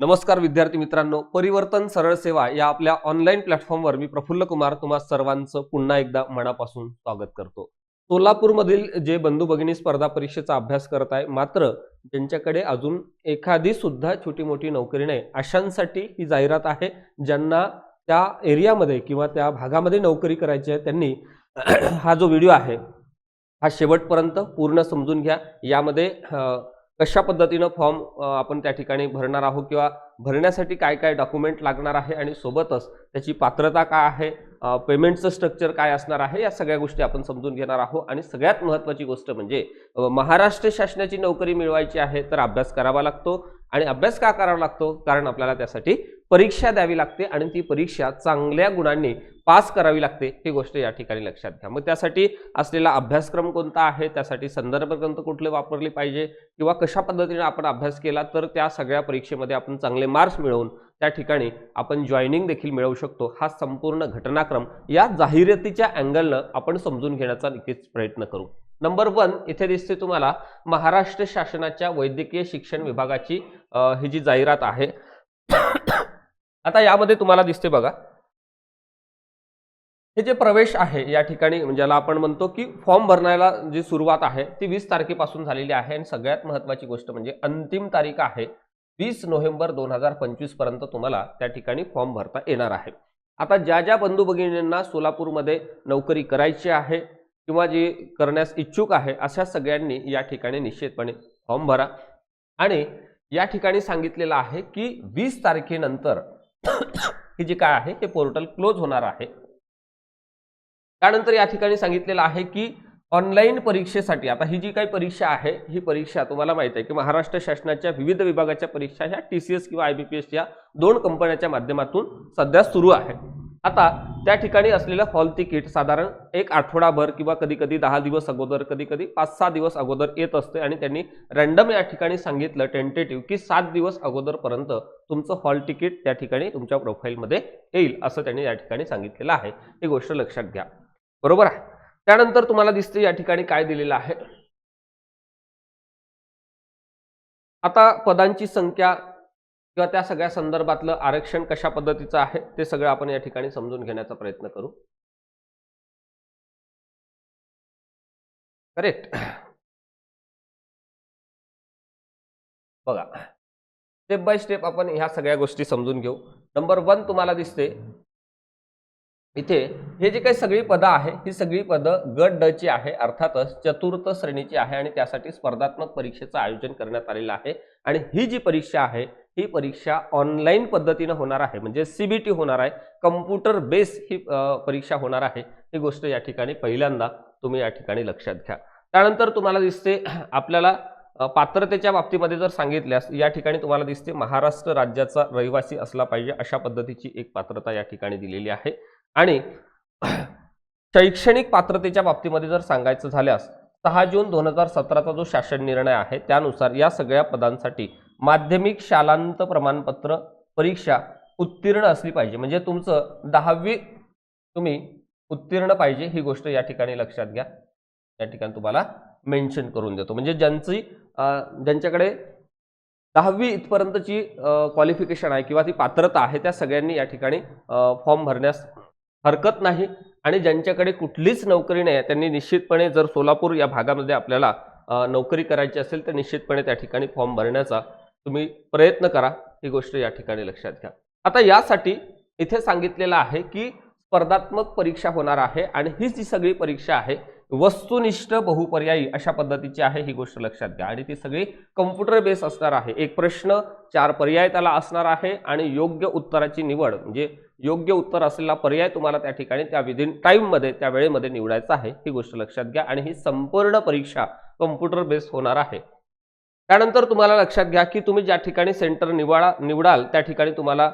नमस्कार विद्यार्थी मित्रांनो परिवर्तन सरळ सेवा या आपल्या ऑनलाईन प्लॅटफॉर्मवर मी प्रफुल्ल कुमार तुम्हा सर्वांचं पुन्हा एकदा मनापासून स्वागत करतो. सोलापूरमधील जे बंधू भगिनी स्पर्धा परीक्षेचा अभ्यास करत आहे मात्र ज्यांच्याकडे अजून एखादी सुद्धा छोटी मोठी नोकरी नाही अशांसाठी ही जाहिरात आहे ज्यांना त्या एरियामध्ये किंवा त्या भागामध्ये नोकरी करायची आहे त्यांनी हा जो व्हिडिओ आहे हा शेवटपर्यंत पूर्ण समजून घ्या. यामध्ये कशा पद्धतीनं फॉर्म आपण त्या ठिकाणी भरणार आहोत किंवा भरण्यासाठी काय काय डॉक्युमेंट लागणार आहे आणि सोबतच त्याची पात्रता काय आहे पेमेंटचं स्ट्रक्चर काय असणार आहे या सगळ्या गोष्टी आपण समजून घेणार आहोत. आणि सगळ्यात महत्त्वाची गोष्ट म्हणजे महाराष्ट्र शासनाची नोकरी मिळवायची आहे तर अभ्यास करावा लागतो. आणि अभ्यास का करावा लागतो? कारण आपल्याला त्यासाठी परीक्षा द्यावी लागते आणि ती परीक्षा चांगल्या गुणांनी पास करावी लागते ही गोष्ट या ठिकाणी लक्षात घ्या. मग त्यासाठी असलेला अभ्यासक्रम कोणता आहे? त्यासाठी संदर्भ ग्रंथ कुठले वापरले पाहिजे? किंवा कशा पद्धतीने आपण अभ्यास केला? तर त्या सगळ्या परीक्षेमध्ये आपण चांगले मार्क्स मिळवून त्या ठिकाणी आपण जॉईनिंग देखील मिळवू शकतो. हा संपूर्ण घटनाक्रम या जाहिरातीच्या अँगलनं आपण समजून घेण्याचा नक्कीच प्रयत्न करू. नंबर वन इथे दिसते तुम्हाला महाराष्ट्र शासनाच्या वैद्यकीय शिक्षण विभागाची ही जी जाहिरात आहे. आता यामध्ये तुम्हाला दिसते बघा. हे जे प्रवेश आहे या ठिकाणी ज्याला आपण म्हणतो की फॉर्म भरण्याला जी सुरुवात आहे ती वीस तारखेपासून झालेली आहे. आणि सगळ्यात महत्वाची गोष्ट म्हणजे अंतिम तारीख आहे. वीस नोव्हेंबर दोन हजार पंचवीसपर्यंत तुम्हाला त्या ठिकाणी फॉर्म भरता येणार आहे. आता ज्या ज्या बंधू भगिनींना सोलापूरमध्ये नोकरी करायची आहे किंवा जी करण्यास इच्छुक आहे अशा सगळ्यांनी या ठिकाणी निश्चितपणे फॉर्म भरा. आणि या ठिकाणी सांगितलेलं आहे की वीस तारखेनंतर ही जी काय आहे हे पोर्टल क्लोज होणार आहे. त्यानंतर या ठिकाणी सांगितलेलं आहे की ऑनलाईन परीक्षेसाठी आता ही जी काही परीक्षा आहे ही परीक्षा तुम्हाला माहिती आहे की महाराष्ट्र शासनाच्या विविध विभागाच्या परीक्षा ह्या टी सी एस किंवा आय बी पी एस या दोन कंपन्याच्या माध्यमातून सध्या सुरू आहे. आता त्या ठिकाणी असलेलं हॉल तिकीट साधारण एक आठवडाभर किंवा कधी कधी दहा दिवस अगोदर कधी कधी पाच सहा दिवस अगोदर येत असते आणि त्यांनी रँडम या ठिकाणी सांगितलं टेंटेटिव्ह की सात दिवस अगोदरपर्यंत तुमचं हॉल तिकीट त्या ठिकाणी तुमच्या प्रोफाईलमध्ये येईल असं त्यांनी या ठिकाणी सांगितलेलं आहे. ही गोष्ट लक्षात घ्या. बरोबर आहे? त्यानंतर तुम्हाला दिसते या ठिकाणी काय दिलेलं आहे. आता पदांची संख्या किंवा त्या सगळ्या संदर्भातलं आरक्षण कशा पद्धतीचं आहे ते सगळं आपण या ठिकाणी समजून घेण्याचा प्रयत्न करू. करेक्ट बघा. स्टेप बाय स्टेप आपण ह्या सगळ्या गोष्टी समजून घेऊ. नंबर वन तुम्हाला दिसते इथे हे जे काही सगळी पदं आहे ही सगळी पदं गट ड ची आहे अर्थातच चतुर्थ श्रेणीची आहे आणि त्यासाठी स्पर्धात्मक परीक्षेचं आयोजन करण्यात आलेलं आहे. आणि ही जी परीक्षा आहे ही परीक्षा ऑनलाईन पद्धतीनं होणार आहे म्हणजे सीबीटी होणार आहे कम्प्युटर बेस ही परीक्षा होणार आहे ही गोष्ट या ठिकाणी पहिल्यांदा तुम्ही या ठिकाणी लक्षात घ्या. त्यानंतर तुम्हाला दिसते आपल्याला पात्रतेच्या बाबतीमध्ये जर सांगितल्यास या ठिकाणी तुम्हाला दिसते महाराष्ट्र राज्याचा रहिवासी असला पाहिजे अशा पद्धतीची एक पात्रता या ठिकाणी दिलेली आहे. आणि शैक्षणिक पात्रतेच्या बाबतीमध्ये जर सांगायचं झाल्यास सहा जून दोन हजार सतराचा जो शासन निर्णय आहे त्यानुसार या सगळ्या पदांसाठी माध्यमिक शालांत प्रमाणपत्र परीक्षा उत्तीर्ण असली पाहिजे. म्हणजे तुमचं दहावी तुम्ही उत्तीर्ण पाहिजे ही गोष्ट या ठिकाणी लक्षात घ्या. या ठिकाणी तुम्हाला मेन्शन करून देतो. म्हणजे ज्यांची ज्यांच्याकडे दहावी इथपर्यंतची क्वालिफिकेशन आहे किंवा ती पात्रता आहे त्या सगळ्यांनी या ठिकाणी फॉर्म भरण्यास हरकत नाही आणि ज्यांच्याकडे कुठलीच नोकरी नाही आहे त्यांनी निश्चितपणे जर सोलापूर या भागामध्ये आपल्याला नोकरी करायची असेल तर निश्चितपणे त्या ठिकाणी फॉर्म भरण्याचा तुम्ही प्रयत्न करा. ही गोष्ट या ठिकाणी लक्षात घ्या. आता यासाठी इथे सांगितलेलं आहे की स्पर्धात्मक परीक्षा होणार आहे आणि ही जी सगळी परीक्षा आहे वस्तुनिष्ठ बहुपर्यायी अशा पद्धतीची आहे ही गोष्ट लक्षात घ्या. आणि ती सगळी कम्प्युटर बेस असणार आहे. एक प्रश्न चार पर्याय त्याला असणार आहे आणि योग्य उत्तराची निवड म्हणजे योग्य उत्तर असलेला पर्याय तुम्हाला त्या ठिकाणी त्या विदिन टाईममध्ये त्या वेळेमध्ये निवडायचा आहे ही गोष्ट लक्षात घ्या आणि ही संपूर्ण परीक्षा कम्प्युटर बेस्ड होणार आहे. त्यानंतर तुम्हाला लक्षात घ्या की तुम्ही ज्या ठिकाणी सेंटर निवडा निवडाल त्या ठिकाणी तुम्हाला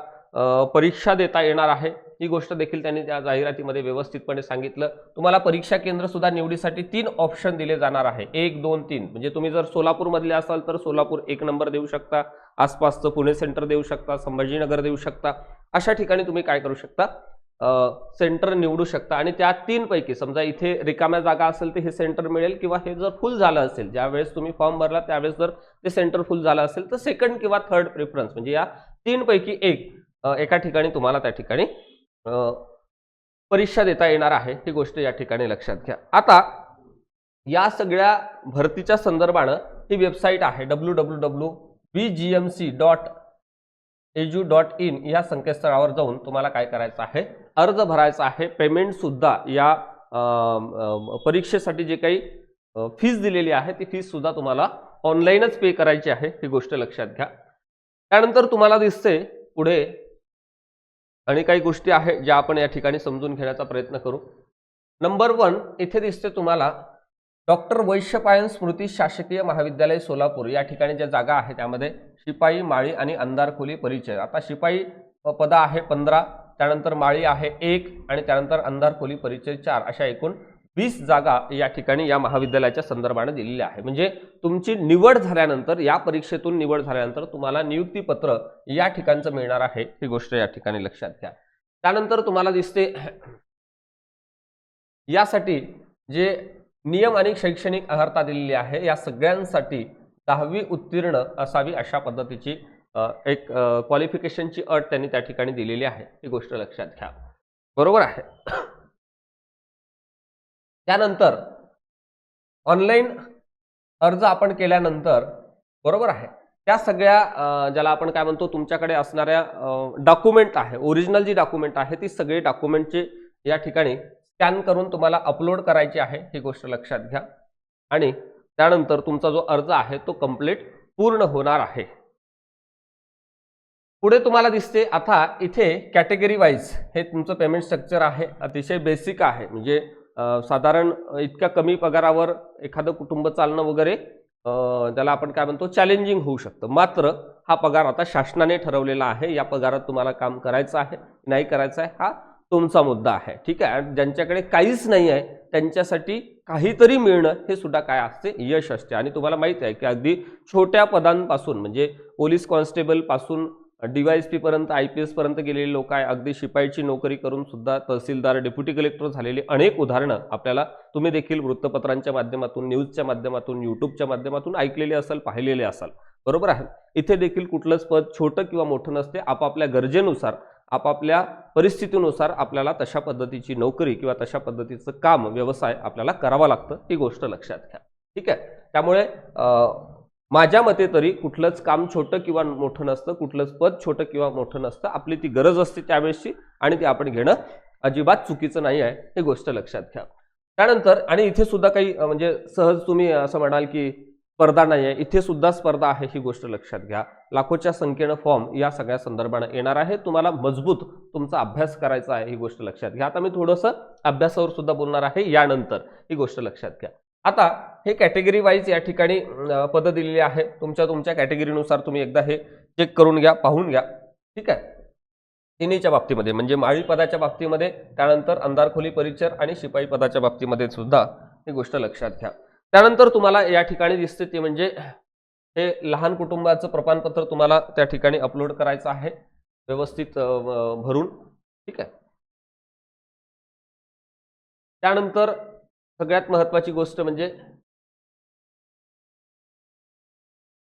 परीक्षा देता येणार आहे. ही गोष्ट देखील त्यांनी त्या जाहिरातीमध्ये व्यवस्थितपणे सांगितलं. तुम्हाला परीक्षा केंद्र सुद्धा निवडीसाठी तीन ऑप्शन दिले जाणार आहे. एक दोन तीन. म्हणजे तुम्ही जर सोलापूरमधले असाल तर सोलापूर एक नंबर देऊ शकता. आसपासचं पुणे सेंटर देऊ शकता. संभाजीनगर देऊ शकता. अशा ठिकाणी तुम्ही काय करू शकता? सेंटर निवडू शकता. आणि त्या तीनपैकी समजा इथे रिकाम्या जागा असेल तर हे सेंटर मिळेल किंवा हे जर फुल झालं असेल ज्यावेळेस तुम्ही फॉर्म भरला त्यावेळेस जर ते सेंटर फुल झालं असेल तर सेकंड किंवा थर्ड प्रेफरन्स म्हणजे या तीनपैकी एक एका ठिकाणी तुम्हाला त्या ठिकाणी परीक्षा देता येणार आहे ही गोष्ट या ठिकाणी लक्षात घ्या. आता या सगळ्या भरतीच्या संदर्भानं ही वेबसाईट आहे W W W B G M C dot edu dot in या संकेतस्थळावर जाऊन तुम्हाला काय करायचं आहे? अर्ज भरायचा आहे. पेमेंटसुद्धा या परीक्षेसाठी जे काही फीज दिलेली आहे ती फीजसुद्धा तुम्हाला ऑनलाईनच पे करायची आहे ही गोष्ट लक्षात घ्या. त्यानंतर तुम्हाला दिसते पुढे आणि काही गोष्टी आहेत ज्या आपण या ठिकाणी समजून घेण्याचा प्रयत्न करू. नंबर वन इथे दिसते तुम्हाला डॉक्टर वैश्यपायन स्मृती शासकीय महाविद्यालय सोलापूर या ठिकाणी ज्या जागा आहे त्यामध्ये शिपाई माळी आणि अंधारखोली परिचय. आता शिपाई पद आहे पंधरा त्यानंतर माळी आहे एक आणि त्यानंतर अंधारखोली परिचय चार अशा एकूण वीस जागा या ठिकाणी या महाविद्यालयाच्या संदर्भाने दिलेल्या आहे म्हणजे तुमची निवड झाल्यानंतर या परीक्षेतून निवड झाल्यानंतर तुम्हाला नियुक्तीपत्र या ठिकाणचं मिळणार आहे ही गोष्ट या ठिकाणी लक्षात घ्या. त्यानंतर तुम्हाला दिसते यासाठी जे नियम आणि शैक्षणिक अर्हता दिलेली आहे या सगळ्यांसाठी दहावी उत्तीर्ण असावी अशा पद्धतीची एक क्वालिफिकेशनची अट त्यांनी त्या ठिकाणी दिलेली आहे ही गोष्ट लक्षात घ्या. बरोबर आहे. त्यानंतर ऑनलाईन अर्ज आपण केल्यानंतर बरोबर आहे. त्या सगळ्या ज्याला आपण काय म्हणतो तुमच्याकडे असणाऱ्या डॉक्युमेंट आहे ओरिजिनल जी डॉक्युमेंट आहे ती सगळी डॉक्युमेंटची या ठिकाणी स्कॅन करून तुम्हाला अपलोड करायची आहे ही गोष्ट लक्षात घ्या. आणि त्यानंतर तुमचा जो अर्ज आहे तो कंप्लीट पूर्ण होणार आहे. पुढे तुम्हाला दिसते आता इथे कॅटेगरी वाईज हे तुमचं पेमेंट स्ट्रक्चर आहे अतिशय बेसिक आहे. म्हणजे साधारण इतक्या कमी पगारावर एखादं कुटुंब चालणं वगैरे ज्याला त्याला आपण काय म्हणतो चॅलेंजिंग होऊ शकतं. मात्र हा पगार आता शासनाने ठरवलेला आहे. या पगारात तुम्हाला काम करायचं आहे नाही करायचं आहे हा तुमचा मुद्दा आहे. ठीक आहे? आणि ज्यांच्याकडे काहीच नाही आहे त्यांच्यासाठी काहीतरी मिळणं हे सुद्धा काय असते? यश असते. आणि तुम्हाला माहिती आहे की अगदी छोट्या पदांपासून म्हणजे पोलीस कॉन्स्टेबलपासून डी वाय एस पीपर्यंत आय पी एसपर्यंत गेलेले लोक आहे. अगदी शिपाईची नोकरी करून सुद्धा तहसीलदार डेप्युटी कलेक्टर झालेली अनेक उदाहरणं आपल्याला तुम्ही देखील वृत्तपत्रांच्या माध्यमातून न्यूजच्या माध्यमातून यूट्यूबच्या माध्यमातून ऐकलेले असाल पाहिलेले असाल. बरोबर आहे? इथे देखील कुठलंच पद छोटं किंवा मोठं नसते. आपापल्या गरजेनुसार आपापल्या परिस्थितीनुसार आपल्याला तशा पद्धतीची नोकरी किंवा तशा पद्धतीचं काम व्यवसाय आपल्याला करावा लागतं ही गोष्ट लक्षात घ्या. ठीक आहे? त्यामुळे माझ्या मते तरी कुठलंच काम छोटं किंवा मोठं नसतं कुठलंच पद छोटं किंवा मोठं नसतं. आपली ती गरज असते त्यावेळेसची आणि ती आपण घेणं अजिबात चुकीचं नाही आहे हे गोष्ट लक्षात घ्या. त्यानंतर आणि इथे सुद्धा काही म्हणजे सहज तुम्ही असं म्हणाल की स्पर्धा नाही आहे इथे सुद्धा स्पर्धा आहे ही गोष्ट लक्षात घ्या. लाखोच्या संख्येनं फॉर्म या सगळ्या संदर्भानं येणार आहे तुम्हाला मजबूत तुमचा अभ्यास करायचा आहे ही गोष्ट लक्षात घ्या. आता मी थोडंसं अभ्यासावर सुद्धा बोलणार आहे यानंतर ही गोष्ट लक्षात घ्या. आता हे कॅटेगरी वाईज या ठिकाणी पद पदं दिलेली आहे तुमच्या तुमच्या कॅटेगरीनुसार तुम्ही एकदा हे चेक करून घ्या पाहून घ्या. ठीक आहे? तिन्हीच्या बाबतीमध्ये म्हणजे माळी पदाच्या बाबतीमध्ये त्यानंतर अंधारखोली परिचर आणि शिपाई पदाच्या बाबतीमध्ये सुद्धा ही गोष्ट लक्षात घ्या. त्यानंतर तुम्हाला या ठिकाणी दिसते ते म्हणजे हे लहान कुटुंबाचं प्रमाणपत्र तुम्हाला त्या ठिकाणी अपलोड करायचं आहे. व्यवस्थित भरून. ठीक आहे? त्यानंतर सगळ्यात महत्वाची गोष्ट म्हणजे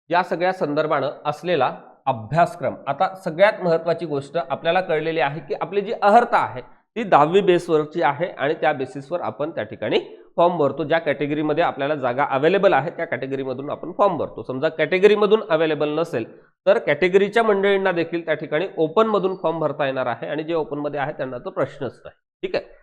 या सगळ्या संदर्भानं असलेला अभ्यासक्रम. आता सगळ्यात महत्वाची गोष्ट आपल्याला कळलेली आहे की आपली जी अर्हता आहे ती दहावी बेसवरची आहे आणि त्या बेसिसवर आपण त्या ठिकाणी फॉर्म भरतो. ज्या कॅटेगरीमध्ये आपल्याला जागा अवेलेबल आहे त्या कॅटेगरीमधून आपण फॉर्म भरतो. समजा कॅटेगरीमधून अवेलेबल नसेल तर कॅटेगरीच्या मंडळींना देखील त्या ठिकाणी ओपनमधून फॉर्म भरता येणार आहे आणि जे ओपनमध्ये आहे त्यांना तो प्रश्नच नाही. ठीक आहे?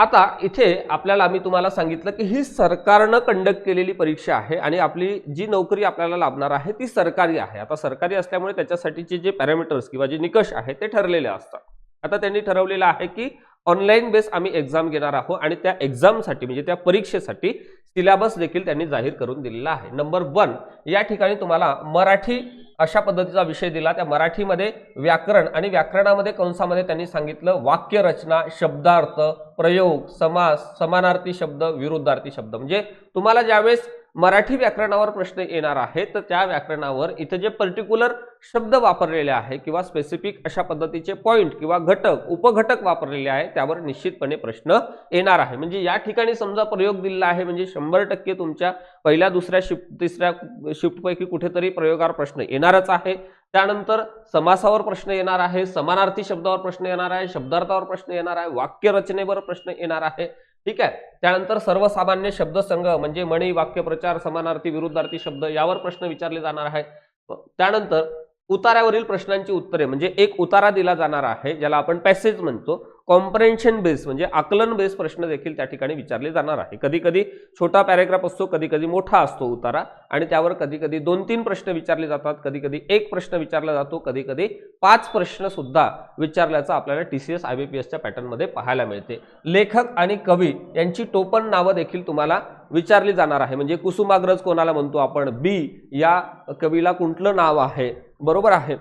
आता इथे आपल्याला आम्ही तुम्हाला सांगितलं की ही सरकारनं कंडक्ट केलेली परीक्षा आहे आणि आपली जी नोकरी आपल्याला लाभणार आहे ती सरकारी आहे. आता सरकारी असल्यामुळे त्याच्यासाठीचे जे पॅरामीटर्स किंवा जे निकष आहे ते ठरलेले असतात. आता त्यांनी ठरवलेलं आहे की ऑनलाईन बेस आम्ही एक्झाम घेणार आहोत आणि त्या एक्झामसाठी म्हणजे त्या परीक्षेसाठी सिलेबस देखील त्यांनी जाहीर करून दिलेला आहे. नंबर वन या ठिकाणी तुम्हाला मराठी अशा पद्धतीचा विषय दिला. त्या मराठीमध्ये व्याकरण आणि व्याकरणामध्ये कंसामध्ये त्यांनी सांगितलं वाक्यरचना शब्दार्थ प्रयोग समास समानार्थी शब्द विरुद्धार्थी शब्द. म्हणजे तुम्हाला ज्यावेळेस मराठी व्याकरणावर प्रश्न येणार आहे तर त्या व्याकरणावर इथं जे पर्टिक्युलर शब्द वापरलेले आहे किंवा स्पेसिफिक अशा पद्धतीचे पॉईंट किंवा घटक उपघटक वापरलेले आहे त्यावर निश्चितपणे प्रश्न येणार आहे. म्हणजे या ठिकाणी समजा प्रयोग दिलेला आहे म्हणजे शंभर टक्के तुमच्या पहिल्या दुसऱ्या शिफ्ट तिसऱ्या शिफ्टपैकी कुठेतरी प्रयोगावर प्रश्न येणारच आहे. त्यानंतर समासावर प्रश्न येणार आहे समानार्थी शब्दावर प्रश्न येणार आहे शब्दार्थावर प्रश्न येणार आहे वाक्यरचनेवर प्रश्न येणार आहे. ठीक आहे. त्यानंतर सर्वसामान्य शब्दसंघ म्हणजे मणी वाक्यप्रचार समानार्थी विरुद्धार्थी शब्द यावर प्रश्न विचारले जाणार आहे त्यानंतर उतारावरील प्रश्नांची उत्तरे म्हणजे एक उतारा दिला जाणार आहे ज्याला आपण पॅसेज म्हणतो. कॉम्प्रेन्शन बेस म्हणजे आकलन बेस प्रश्न देखील त्या ठिकाणी विचारले जाणार आहे. कधी कधी छोटा पॅरेग्राफ असतो कधी कधी मोठा असतो उतारा आणि त्यावर कधी कधी दोन तीन प्रश्न विचारले जातात कधी कधी एक प्रश्न विचारला जातो कधी कधी पाच प्रश्न सुद्धा विचारल्याचं आपल्याला T C S I B P एसच्या पॅटर्नमध्ये पाहायला मिळते. लेखक आणि कवी यांची टोपण नावं देखील तुम्हाला विचारली जाणार आहे. म्हणजे कुसुमाग्रज कोणाला म्हणतो आपण? बी या कवीला कुठलं नाव आहे? बरोबर आहे.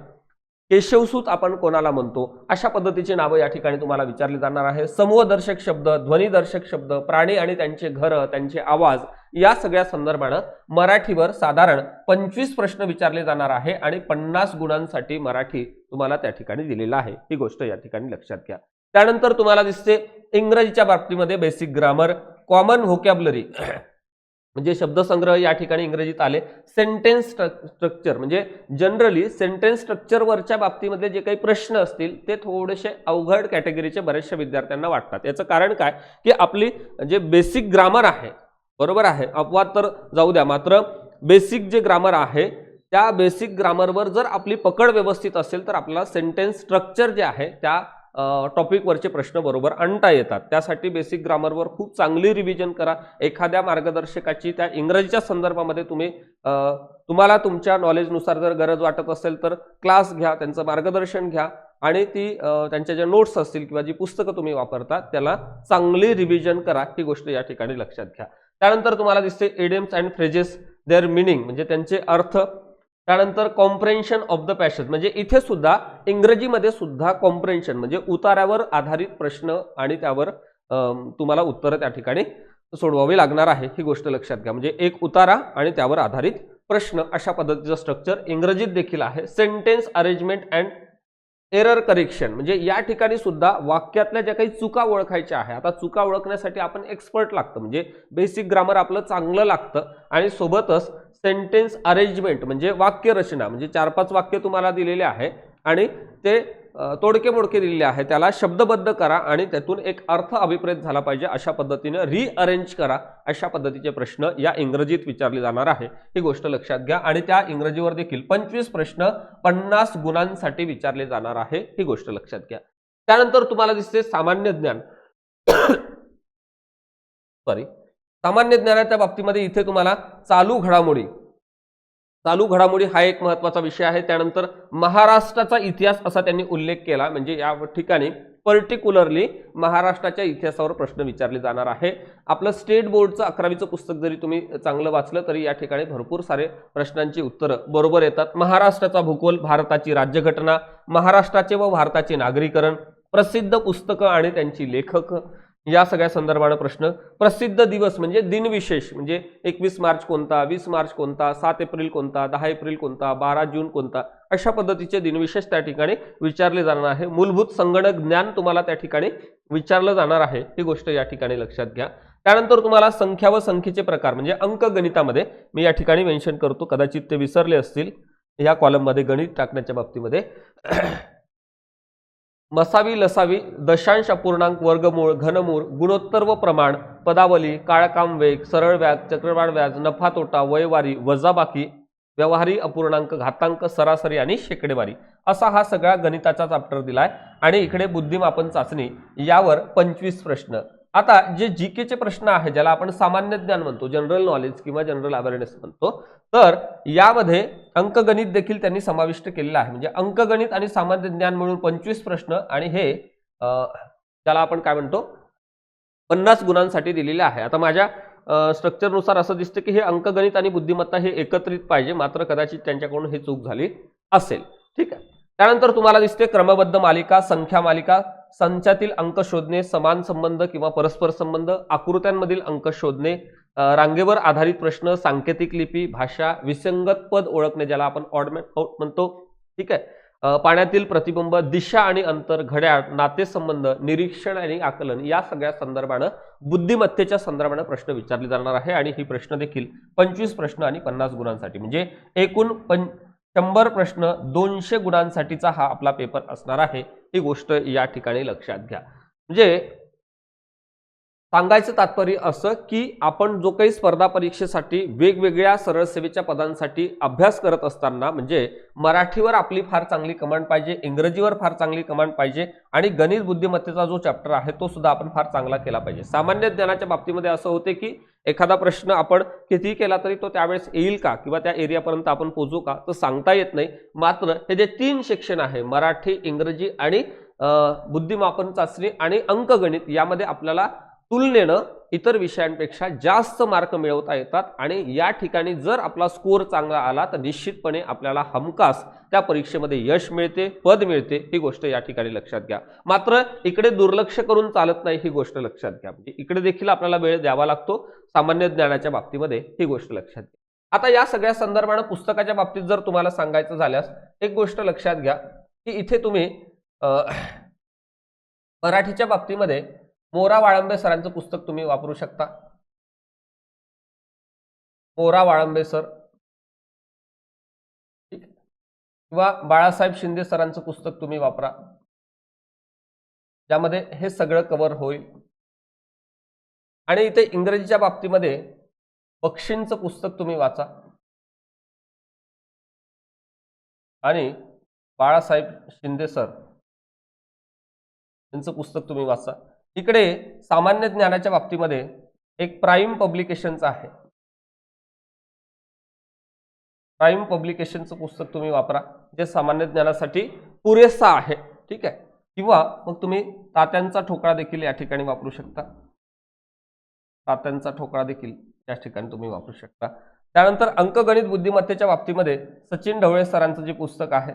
केशवसूत आपण कोणाला म्हणतो? अशा पद्धतीची नावं या ठिकाणी तुम्हाला विचारली जाणार आहे समूहदर्शक शब्द ध्वनीदर्शक शब्द प्राणी आणि त्यांचे घरं त्यांचे आवाज या सगळ्या संदर्भानं मराठीवर साधारण पंचवीस प्रश्न विचारले जाणार आहे आणि पन्नास गुणांसाठी मराठी तुम्हाला त्या ठिकाणी दिलेला आहे. ही गोष्ट या ठिकाणी लक्षात घ्या. त्यानंतर तुम्हाला दिसते इंग्रजीच्या बाबतीमध्ये बेसिक ग्रामर कॉमन व्होकॅबलरी म्हणजे शब्दसंग्रह या ठिकाणी इंग्रजीत आले. सेंटेन्स स्ट्रक्चर म्हणजे जनरली सेंटेन्स स्ट्रक्चरवरच्या बाबतीमध्ये जे काही प्रश्न असतील ते थोडेसे अवघड कॅटेगरीचे बऱ्याचशा विद्यार्थ्यांना वाटतात. याचं कारण काय? की आपली जे बेसिक ग्रामर आहे बरोबर आहे? अपवाद तर जाऊ द्या. मात्र बेसिक जे ग्रामर आहे त्या बेसिक ग्रामरवर जर आपली पकड व्यवस्थित असेल तर आपल्याला सेंटेन्स स्ट्रक्चर जे आहे त्या टॉपिकवरचे प्रश्न बरोबर आणता येतात. त्यासाठी बेसिक ग्रामरवर खूप चांगली रिव्हिजन करा. एखाद्या मार्गदर्शकाची त्या इंग्रजीच्या संदर्भामध्ये तुम्ही तुम्हाला तुमच्या नॉलेजनुसार जर गरज वाटत असेल तर क्लास घ्या त्यांचं मार्गदर्शन घ्या आणि ती त्यांच्या ज्या नोट्स असतील किंवा जी पुस्तकं तुम्ही वापरता त्याला चांगली रिव्हिजन करा. ही गोष्ट या ठिकाणी लक्षात घ्या. त्यानंतर तुम्हाला दिसते idioms and phrases their meaning म्हणजे त्यांचे अर्थ त्यानंतर कॉम्प्रेन्शन ऑफ द पॅशन म्हणजे इथे सुद्धा इंग्रजीमध्ये सुद्धा कॉम्प्रेन्शन म्हणजे उतारावर आधारित प्रश्न आणि त्यावर तुम्हाला उत्तरं त्या ठिकाणी सोडवावी लागणार आहे. ही गोष्ट लक्षात घ्या. म्हणजे एक उतारा आणि त्यावर आधारित प्रश्न. अशा पद्धतीचं स्ट्रक्चर इंग्रजीत देखील आहे. Sentence arrangement and error correction. म्हणजे या ठिकाणी सुद्धा वाक्यातल्या ज्या काही चुका ओळखायच्या आहे आता चुका ओळखण्यासाठी आपण एक्सपर्ट लागतं. म्हणजे बेसिक ग्रामर आपलं चांगलं लागतं आणि सोबतच सेंटेन्स अरेंजमेंट म्हणजे वाक्यरचना. म्हणजे चार पाच वाक्य तुम्हाला दिलेले आहे आणि ते तोडके मोडके दिलेले आहे त्याला शब्दबद्ध करा आणि त्यातून एक अर्थ अभिप्रेत झाला पाहिजे अशा पद्धतीनं रिअरेंज करा अशा पद्धतीचे प्रश्न या इंग्रजीत विचारले जाणार आहे. ही गोष्ट लक्षात घ्या आणि त्या इंग्रजीवर देखील पंचवीस प्रश्न पन्नास गुणांसाठी विचारले जाणार आहे. ही गोष्ट लक्षात घ्या. त्यानंतर तुम्हाला दिसते सामान्य ज्ञान. सॉरी सामान्य ज्ञानाच्या बाबतीमध्ये इथे तुम्हाला चालू घडामोडी चालू घडामोडी हा एक महत्त्वाचा विषय आहे. त्यानंतर महाराष्ट्राचा इतिहास असा त्यांनी उल्लेख केला. म्हणजे या ठिकाणी पर्टिक्युलरली महाराष्ट्राच्या इतिहासावर प्रश्न विचारले जाणार आहे. आपलं स्टेट बोर्डचं अकरावीचं पुस्तक जरी तुम्ही चांगलं वाचलं तरी या ठिकाणी भरपूर सारे प्रश्नांची उत्तरं बरोबर येतात. महाराष्ट्राचा भूगोल भारताची राज्यघटना महाराष्ट्राचे व भारताचे नागरीकरण प्रसिद्ध पुस्तकं आणि त्यांची लेखक या सगळ्या संदर्भानं प्रश्न. प्रसिद्ध दिवस म्हणजे दिनविशेष म्हणजे एकवीस मार्च कोणता वीस मार्च कोणता सात एप्रिल कोणता दहा एप्रिल कोणता बारा जून कोणता अशा पद्धतीचे दिनविशेष त्या ठिकाणी विचारले जाणार आहे. मूलभूत संगणक ज्ञान तुम्हाला त्या ठिकाणी विचारलं जाणार आहे. ही गोष्ट या ठिकाणी लक्षात घ्या. त्यानंतर तुम्हाला संख्या व संख्येचे प्रकार म्हणजे अंकगणितामध्ये मी या ठिकाणी मेन्शन करतो. कदाचित ते विसरले असतील. या कॉलममध्ये गणित टाकण्याच्या बाबतीमध्ये. मसावी लसावी दशांश अपूर्णांक वर्गमूळ घनमूळ गुणोत्तर व प्रमाण पदावली काळकाम वेग सरळ व्याज चक्रवाढ व्याज नफा तोटा वयवारी वजाबाकी व्यवहारी अपूर्णांक घातांक सरासरी आणि शेकडेवारी असा हा सगळा गणिताचा चाप्टर आहे आणि इकडे बुद्धिमापन चाचणी यावर पंचवीस प्रश्न. आता जे जी केचे प्रश्न आहे ज्याला आपण सामान्य ज्ञान म्हणतो जनरल नॉलेज किंवा जनरल अवेअरनेस म्हणतो तर यामध्ये अंकगणित देखील त्यांनी समाविष्ट केलेलं आहे. म्हणजे अंकगणित आणि सामान्य ज्ञान मिळून पंचवीस प्रश्न आणि हे त्याला आपण काय म्हणतो पन्नास गुणांसाठी दिलेले आहे. आता माझ्या स्ट्रक्चरनुसार असं दिसतं की हे अंकगणित आणि बुद्धिमत्ता हे एकत्रित पाहिजे मात्र कदाचित त्यांच्याकडून हे चूक झाली असेल. ठीक आहे. त्यानंतर तुम्हाला दिसते क्रमबद्ध मालिका संख्या मालिका संचातील अंक शोधणे समान संबंध किंवा परस्पर संबंध आकृत्यांमधील अंक शोधणे रांगेवर आधारित प्रश्न सांकेतिक लिपी भाषा विसंगत पद ओळखणे ज्याला आपण ऑड म्हणतो ठीक आहे? पाण्यातील प्रतिबिंब दिशा आणि अंतर घड्याळ नातेसंबंध निरीक्षण आणि आकलन या सगळ्या संदर्भानं बुद्धिमत्तेच्या संदर्भानं प्रश्न विचारले जाणार आहे आणि ही प्रश्न देखील पंचवीस प्रश्न आणि पन्नास गुणांसाठी म्हणजे एकूण पं शंभर प्रश्न दोनशे गुणांसाठीचा हा आपला पेपर असणार आहे. ही गोष्ट या ठिकाणी लक्षात घ्या. म्हणजे सांगायचं तात्पर्य असं की आपण जो काही स्पर्धा परीक्षेसाठी वेगवेगळ्या सरळ सेवेच्या पदांसाठी अभ्यास करत असताना म्हणजे मराठीवर आपली फार चांगली कमांड पाहिजे इंग्रजीवर फार चांगली कमांड पाहिजे आणि गणित बुद्धिमत्तेचा जो चॅप्टर आहे तो सुद्धा आपण फार चांगला केला पाहिजे. सामान्य ज्ञानाच्या बाबतीमध्ये असं होते की एखादा प्रश्न आपण कितीही केला तरी तो त्यावेळेस येईल का किंवा त्या एरियापर्यंत आपण पोहोचू का तर सांगता येत नाही. मात्र हे जे तीन शिक्षण आहे मराठी इंग्रजी आणि बुद्धिमापन चाचणी आणि अंकगणित यामध्ये आपल्याला तुलनेनं इतर विषयांपेक्षा जास्त मार्क मिळवता येतात आणि या ठिकाणी जर आपला स्कोअर चांगला आला तर निश्चितपणे आपल्याला हमखास त्या परीक्षेमध्ये यश मिळते पद मिळते ही गोष्ट या ठिकाणी लक्षात घ्या. मात्र इकडे दुर्लक्ष करून चालत नाही ही गोष्ट लक्षात घ्या. म्हणजे इकडे देखील आपल्याला वेळ द्यावा लागतो सामान्य ज्ञानाच्या बाबतीमध्ये ही गोष्ट लक्षात घ्या. आता या सगळ्या संदर्भानं पुस्तकाच्या बाबतीत जर तुम्हाला सांगायचं झाल्यास एक गोष्ट लक्षात घ्या की इथे तुम्ही मराठीच्या बाबतीमध्ये मोरा वाळंबे सरांचं पुस्तक तुम्ही वापरू शकता. मोरा वाळंबे सर. ठीक. किंवा बाळासाहेब शिंदे सरांचं पुस्तक तुम्ही वापरा. ज्यामध्ये हे सगळं कव्हर होईल. आणि इथे इंग्रजीच्या बाबतीमध्ये पक्षींचं पुस्तक तुम्ही वाचा. आणि बाळासाहेब शिंदे सर यांचं पुस्तक तुम्ही वाचा. इकडे सामान्य ज्ञानाच्या बाबतीमध्ये एक प्राईम पब्लिकेशनचं आहे. प्राईम पब्लिकेशनचं पुस्तक तुम्ही वापरा जे सामान्य ज्ञानासाठी पुरेसा आहे. ठीक आहे? किंवा मग तुम्ही तात्यांचा ठोकळा देखील या ठिकाणी वापरू शकता. तात्यांचा ठोकळा देखील या ठिकाणी तुम्ही वापरू शकता. त्यानंतर अंकगणित बुद्धिमत्तेच्या बाबतीमध्ये सचिन ढवळे सरांचं जे पुस्तक आहे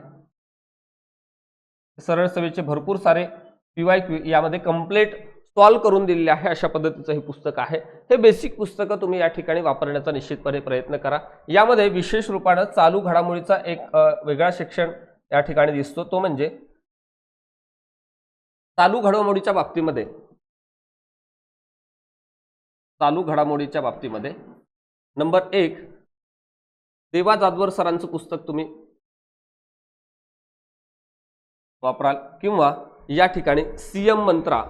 सरळ सेवेचे भरपूर सारे पीवाय क्यू यामध्ये कम्प्लेट सॉल्व करून दिलेले आहे अशा पद्धतीचं हे पुस्तक आहे. हे बेसिक पुस्तकं तुम्ही या ठिकाणी वापरण्याचा निश्चितपणे प्रयत्न करा. यामध्ये विशेष रूपानं चालू घडामोडीचा एक वेगळा शिक्षण या ठिकाणी दिसतो. तो म्हणजे चालू घडामोडीच्या बाबतीमध्ये चालू घडामोडीच्या बाबतीमध्ये नंबर एक देवा जाधवर सरांचं पुस्तक तुम्ही वापराल किंवा या ठिकाणी सीएम मंत्रा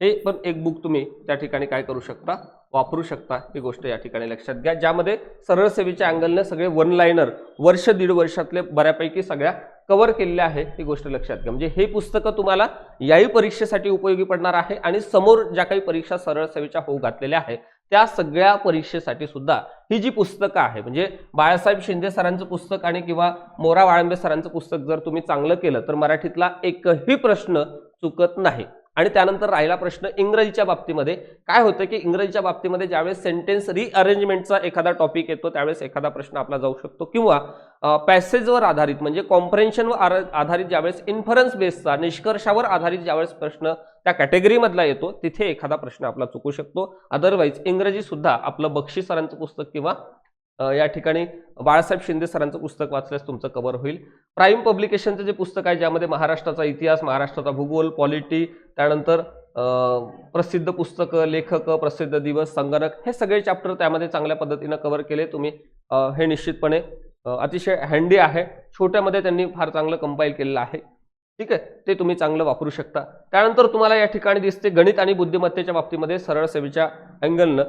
हे पण एक बुक तुम्ही त्या ठिकाणी काय करू शकता वापरू शकता ही गोष्ट या ठिकाणी लक्षात घ्या ज्यामध्ये सरळ सेवेच्या अँगलने सगळे वन लाईनर वर्ष दीड वर्षातले बऱ्यापैकी सगळ्या कव्हर केलेल्या आहे ही गोष्ट लक्षात घ्या. म्हणजे हे पुस्तकं तुम्हाला याही परीक्षेसाठी उपयोगी पडणार आहे आणि समोर ज्या काही परीक्षा सरळ सेवेच्या होऊ घातलेल्या आहे त्या सगळ्या परीक्षेसाठी सुद्धा ही जी पुस्तकं आहे म्हणजे बाळासाहेब शिंदे सरांचं पुस्तक आणि किंवा मोरा वाळंबे सरांचं पुस्तक जर तुम्ही चांगलं केलं तर मराठीतला एकही प्रश्न चुकत नाही. आणि त्यानंतर राहिला प्रश्न इंग्रजीच्या बाबतीमध्ये. काय होतं की इंग्रजीच्या बाबतीमध्ये ज्यावेळेस सेंटेन्स रिअरेंजमेंटचा एखादा टॉपिक येतो त्यावेळेस एखादा प्रश्न आपला जाऊ शकतो. किंवा पॅसेजवर आधारित म्हणजे कॉम्प्रेन्शनवर आधारित ज्यावेळेस इन्फरन्स बेसचा निष्कर्षावर आधारित ज्यावेळेस प्रश्न त्या कॅटेगरीमधला येतो तिथे एखादा प्रश्न आपला चुकू शकतो. अदरवाईज इंग्रजी सुद्धा आपलं बक्षी सरांचं पुस्तक किंवा या ठिकाणी बाळासाहेब शिंदे सरांचं पुस्तक वाचल्यास तुमचं कव्हर होईल. प्राईम पब्लिकेशनचं जे पुस्तक आहे ज्यामध्ये महाराष्ट्राचा इतिहास महाराष्ट्राचा भूगोल पॉलिटी त्यानंतर प्रसिद्ध पुस्तकं लेखक प्रसिद्ध दिवस संगणक हे सगळे चॅप्टर त्यामध्ये चांगल्या पद्धतीनं कव्हर केले तुम्ही. हे निश्चितपणे अतिशय हँडी आहे. छोट्यामध्ये त्यांनी फार चांगलं कंपाईल केलेलं आहे. ठीक आहे? ते तुम्ही चांगलं वापरू शकता. त्यानंतर तुम्हाला या ठिकाणी दिसते गणित आणि बुद्धिमत्तेच्या बाबतीमध्ये सरळ सेवेच्या अँगलनं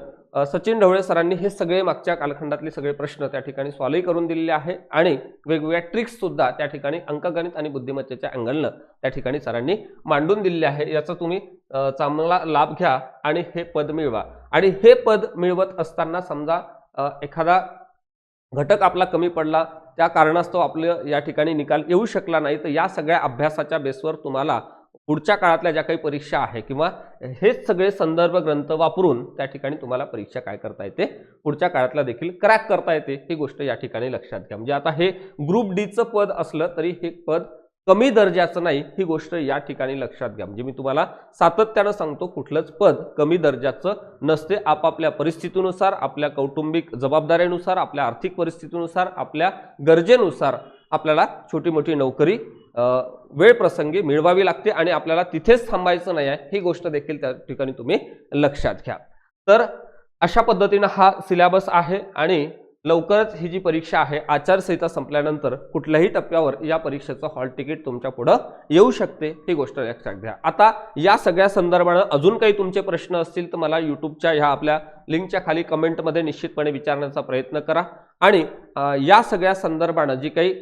सचिन ढवळे सरांनी हे सगळे मागच्या कालखंडातले सगळे प्रश्न त्या ठिकाणी सॉल्व्ह करून दिलेले आहे आणि वेगवेगळ्या ट्रिक्स सुद्धा त्या ठिकाणी अंकगणित आणि बुद्धिमत्तेच्या अँगलनं त्या ठिकाणी सरांनी मांडून दिलेले आहे. याचा तुम्ही चांगला लाभ घ्या आणि हे पद मिळवा. आणि हे पद मिळवत असताना समजा एखादा घटक आपला कमी पडला त्या कारणास्तव आपलं या ठिकाणी निकाल येऊ शकला नाही तर या सगळ्या अभ्यासाच्या बेसवर तुम्हाला पुढच्या काळातल्या ज्या काही परीक्षा आहे किंवा हेच सगळे संदर्भ ग्रंथ वापरून त्या ठिकाणी तुम्हाला परीक्षा काय करता येते पुढच्या काळातला देखील क्रॅक करता येते ही गोष्ट या ठिकाणी लक्षात घ्या. म्हणजे आता हे ग्रुप डीचं पद असलं तरी हे पद कमी दर्जाचं नाही ही गोष्ट या ठिकाणी लक्षात घ्या. म्हणजे मी तुम्हाला सातत्यानं सांगतो कुठलंच पद कमी दर्जाचं नसते. आपापल्या परिस्थितीनुसार आपल्या कौटुंबिक जबाबदारीनुसार आपल्या आर्थिक परिस्थितीनुसार आपल्या गरजेनुसार आपल्याला छोटी मोठी नोकरी वेळ प्रसंगी मिळवावी लागते आणि आपल्याला तिथेच थांबायचं नाही आहे ही गोष्ट देखील त्या ठिकाणी तुम्ही लक्षात घ्या. तर अशा पद्धतीनं हा सिलेबस आहे आणि लवकरच ही जी परीक्षा आहे आचारसंहिता संपल्यानंतर कुठल्याही टप्प्यावर या परीक्षेचं हॉल तिकीट तुमच्या पुढं येऊ शकते ही गोष्ट लक्षात घ्या. आता या सगळ्या संदर्भानं अजून काही तुमचे प्रश्न असतील तर मला यूट्यूबच्या ह्या आपल्या लिंकच्या खाली कमेंटमध्ये निश्चितपणे विचारण्याचा प्रयत्न करा. आणि या सगळ्या संदर्भानं जी काही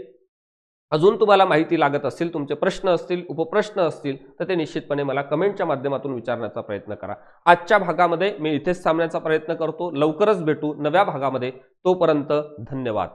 अजून तुम्हाला माहिती लागत असेल तुमचे प्रश्न असतील उपप्रश्न असतील तर ते निश्चितपणे मला कमेंटच्या माध्यमातून विचारण्याचा प्रयत्न करा. आजच्या भागामध्ये मी इथेच थांबण्याचा प्रयत्न करतो. लवकरच भेटू नव्या भागामध्ये. तोपर्यंत धन्यवाद.